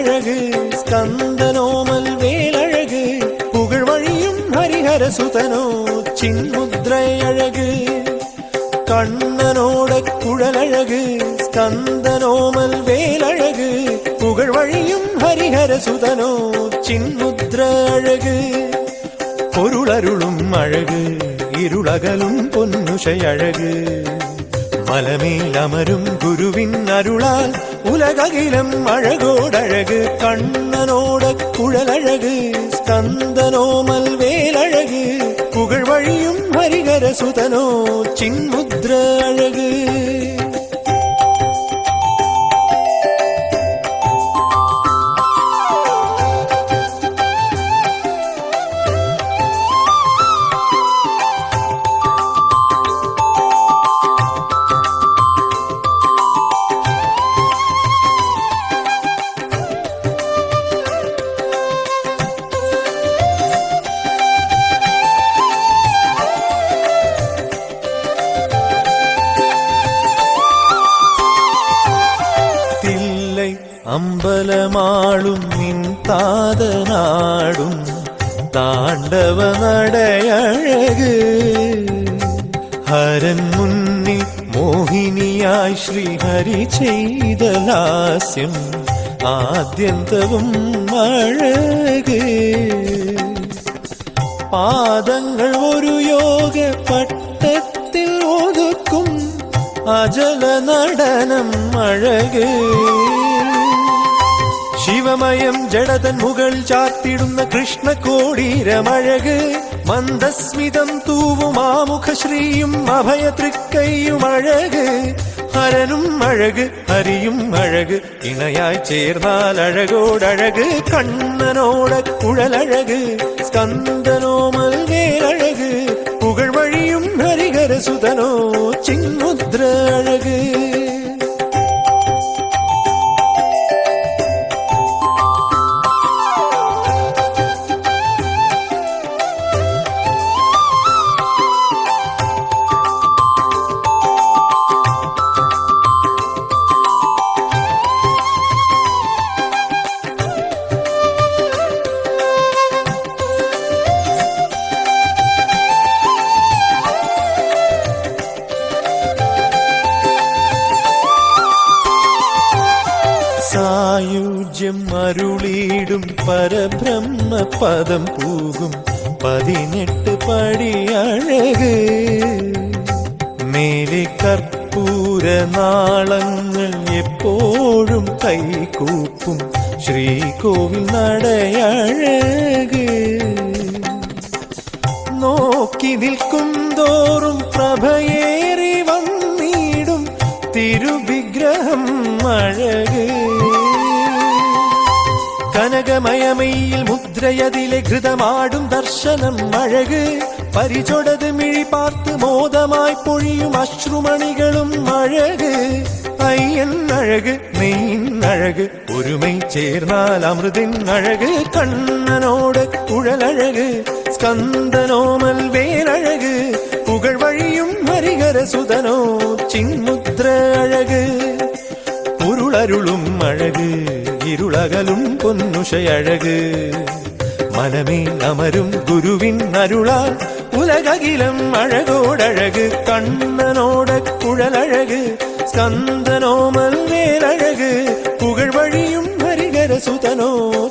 കുഴലഴക് സ്കന്ദനോമൽ വേലഴക് പുകഴ് വഴിയും ഹരിഹരസുതനോ ചിന്മുദ്രയഴക് കണ്ണനോട് കുഴലഴക് സ്കന്ദനോമൽ വേലഴക് പുകഴ് വഴിയും ഹരിഹരസുതനോ ചിന്മുദ്ര അഴക് പൊരുളരുളും അഴക് ഇരുളകലും மலமேல் அமரும் குருவின் அருளால் உலககிலம் அழகோடழகு கண்ணனோட குழலழகு ஸ்கந்தனோமல் வேலழகு புகழ் வழியும் ஹரிகர சுதனோ சின்முத்ர அழகு. അമ്പലമാളും നിൻ താതനാടും താണ്ഡവ നടയഴക്. ഹരൻ മുന്നിൽ മോഹിനിയായി ശ്രീഹരി ചെയ്ത ലാസ്യം ആദ്യന്തവും അഴക്. പാദങ്ങൾ ഒരു യോഗ പട്ടത്തിൽ ഒതുക്കും അജല നടനം അഴക്. ശിവമയം ജഡതൻ മുകൾ ചാത്തിടുന്ന കൃഷ്ണകോടീരമഴക് മന്ദസ്മിതം തൂവും ആമുഖശ്രീയും അഭയ തൃക്കൈയും അഴക്. ഹരനും അഴക് ഹരിയും അഴക് ഇണയായി ചേർന്നാൽ അഴകോടഴക് കണ്ണനോട കുഴലഴക് സ്കന്ദനോമൽ സായുജ്യം അരുളിയിടും പരബ്രഹ്മ പദം പൂകും പതിനെട്ട് പടിയഴക് മേലെ കർപ്പൂര നാളങ്ങൾ എപ്പോഴും കൈകൂപ്പും ശ്രീകോവിൽ നടയഴക്. നോക്കി നിൽക്കും തോറും പ്രഭയേറി വന്നിടും തിരുവിഗ്രഹം അഴക്. കനകമയമയിൽ മുദ്രയതിലെ ഘൃതമാടും ദർശനം അഴക്. പരിചൊടത് മിഴി പാർത്ത് മോദമായി പൊഴിയും അശ്രുമണികളും അഴക്. അയ്യൻ അഴക് നെയ്യൻ അഴക് ഒരുമൈ ചേർന്നാൽ അമൃതിൻ അഴക്. കണ്ണനോട് കുഴലഴക് സ്കന്ദനോമൽ വേരഴക് പുകഴ് വഴിയും ഹരിഹരസുതനോ ചിന്മുദ്ര അഴക്. പൊരുളരുളും അഴക്. இருளகலும் பொன்னுஷை அழகு. மனமே அமரும் குருவின் அருளால் உலககிலம் அழகோடழகு. கண்ணனோட குழலழகு ஸ்கந்தனோமல் மேலழகு. புகழ் வழியும் ஹரிகர சுதனோ